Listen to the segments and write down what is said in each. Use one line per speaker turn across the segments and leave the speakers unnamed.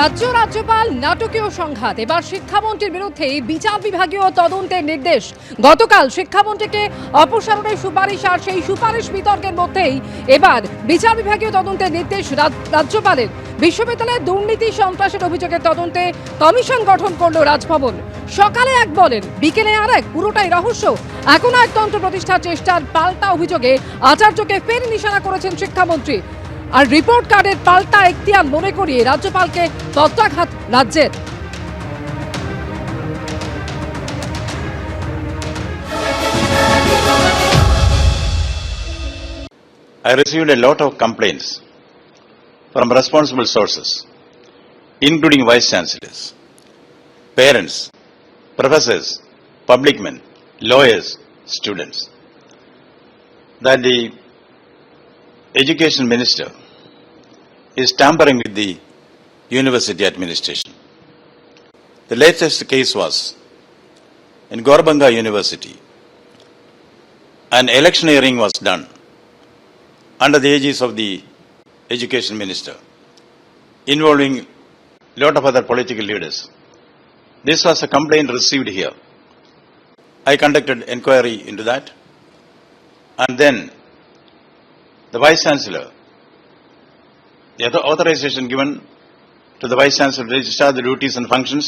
রাজ্য রাজ্যপাল নাটকীয় সংঘাত। এবার শিক্ষামন্ত্রীর বিরুদ্ধে বিচার বিভাগীয় তদন্তের নির্দেশ। গতকাল শিক্ষামন্ত্রীকে অপসারণের সুপারিশ আর সেই সুপারিশ বিতর্কের মধ্যেই এবার বিচার বিভাগীয় তদন্তের নির্দেশ রাজ্যপালের। বিশ্ববিদ্যালয়ে দুর্নীতি, সন্ত্রাসের অভিযোগের তদন্তে কমিশন গঠন করল রাজভবন। সকালে এক বলেন, বিকেলে আর এক, পুরোটাই রহস্য। এখন একতন্ত্র প্রতিষ্ঠার চেষ্টার পাল্টা অভিযোগে আচার্যকে ফের নিশানা করেছেন শিক্ষামন্ত্রী। আর রিপোর্ট কার্ডের পাল্টা এখতিয়ার মনে করিয়ে রাজ্যপালকে তত্ত্বাঘাত রাজ্যের
I received a lot of complaints from responsible sources, including vice chancellors, parents, professors, public men, lawyers, students, that the education minister is tampering with the university administration. The latest case was in Gorbanga University. An electioneering was done under the aegis of the education minister, involving a lot of other political leaders. This was a complaint received here. I conducted inquiry into that, and then the vice chancellor, the author- authorization given to the vice chancellor to register the duties and functions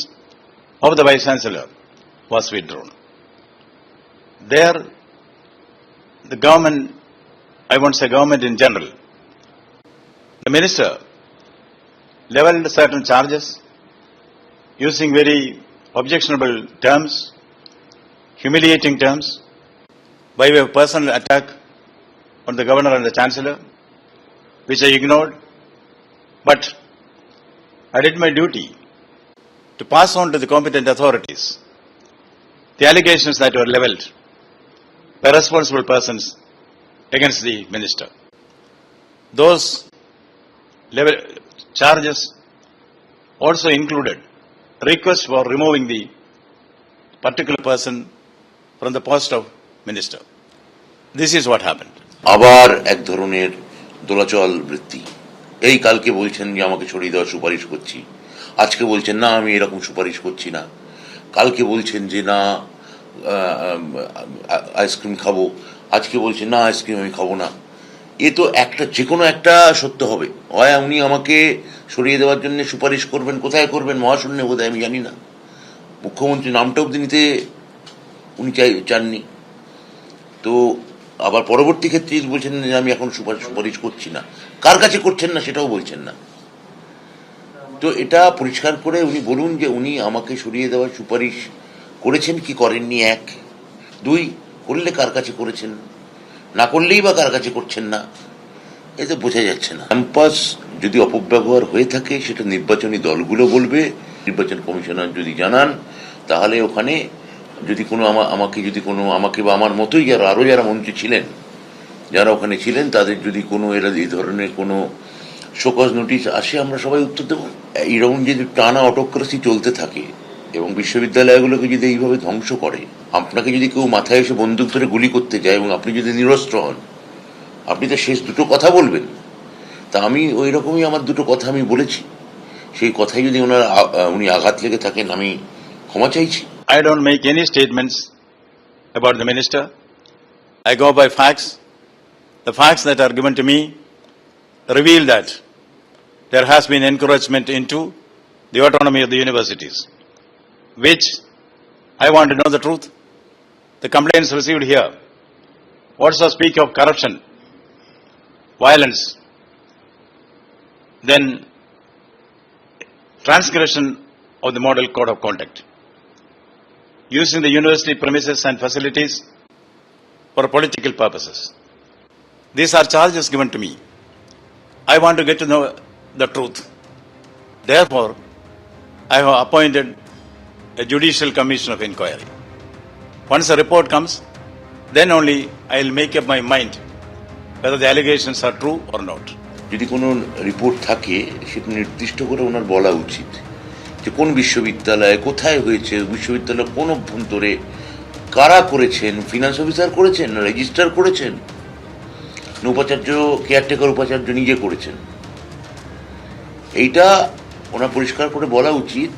of the vice chancellor was withdrawn. There, the government I won't say government in general. The minister leveled certain charges using very objectionable terms, humiliating terms, by way of personal attack on the governor and the chancellor, which I ignored. But I did my duty to pass on to the competent authorities the allegations that were leveled by responsible persons against the minister. Those level charges also included request for removing the particular person from the post of minister. This is what happened.
আবার এক ধরনের দোলাচল বৃত্তি। এই কালকে বলছেন যে, আমাকে ছড়িয়ে দেওয়ার সুপারিশ করছি। আজকে বলছেন, না, আমি এরকম সুপারিশ করছি না। কালকে বলছেন যে, না আইসক্রিম খাব। আজকে বলছেন, না, আইসক্রিম আমি খাব না। এ তো একটা, যে কোনো একটা সত্য হবে। হয় উনি আমাকে সরিয়ে দেওয়ার জন্য সুপারিশ করবেন, কোথায় করবেন, মহাশূন্য বোধ আমি জানি না। মুখ্যমন্ত্রী নামটা অব্দি নিতে উনি চাই, চাননি। তো আবার পরবর্তী ক্ষেত্রে বলছেন যে আমি এখন সুপারিশ করছি না, কার কাছে করছেন না সেটাও বলছেন না। তো এটা পরিষ্কার করে উনি বলুন যে উনি আমাকে সরিয়ে দেওয়ার সুপারিশ করেছেন কি করেননি, এক। দুই, করলে কার কাছে করেছেন? না করলেই বা কার কাছে করছেন না? এতে বোঝা যাচ্ছে না। ক্যাম্পাস যদি অপব্যবহার হয়ে থাকে, সেটা নির্বাচনী দলগুলো বলবে, নির্বাচন কমিশনার যদি জানান, তাহলে ওখানে যদি কোনো আমা- আমাকে যদি কোনো, আমাকে বা আমার মতোই যারা আরও যারা মন্ত্রী ছিলেন, যারা ওখানে ছিলেন, তাদের যদি কোনো এরা এই ধরনের কোনো শোকজ নোটিশ আসে, আমরা সবাই উত্তর দেবো। এইরকম যদি টানা অটোক্রেসি চলতে থাকে এবং বিশ্ববিদ্যালয়গুলোকে যদি এইভাবে ধ্বংস করে, আপনাকে যদি কেউ মাথায় এসে বন্দুক ধরে গুলি করতে যায় এবং আপনি যদি নিরস্ত্র হন, আপনি তো শেষ দুটো কথা বলবেন। তা আমি ওই রকমই আমার দুটো কথা আমি বলেছি। সেই কথাই যদি ওনার উনি আঘাত লেগে থাকেন, আমি ক্ষমা চাইছি।
I don't make any statements about the minister. I go by facts. The facts that are given to me reveal that there has been encouragement into the autonomy of the universities, which I want to know the truth. The complaints received here also speak of corruption, violence, then transgression of the model code of conduct using the university premises and facilities for political purposes. These are charges given to me. I want to get to know the truth. Therefore, I have appointed a judicial commission of inquiry. Once a report comes, then only I will make up my mind whether the allegations are true or not.
যদি কোনো report থাকে সেটা নির্দিষ্ট করে ওনার বলা উচিত যে কোন বিশ্ববিদ্যালয়ে, কোথায় হয়েছে, বিশ্ববিদ্যালয় কোন অভ্যন্তরে, কারা করেছেন ফিনান্স অফিসার করেছেন, না রেজিস্টার করেছেন? না উপাচার্য কেয়ারটেকার উপাচার্য নিজে করেছেন। এইটা ওনার পরিষ্কার করে বলা উচিত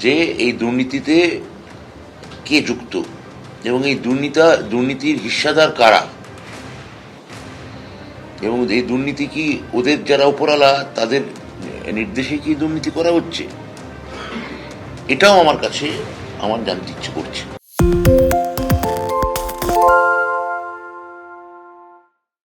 যে এই দুর্নীতিতে কে যুক্ত এবং এই দুর্নীতা, দুর্নীতির হিস্সাদার কারা? এবং এই দুর্নীতি কি ওদের যারা উপরালা, তাদের নির্দেশে কি দুর্নীতি করা হচ্ছে? এটাও আমার কাছে আমার জানতে ইচ্ছে করছে।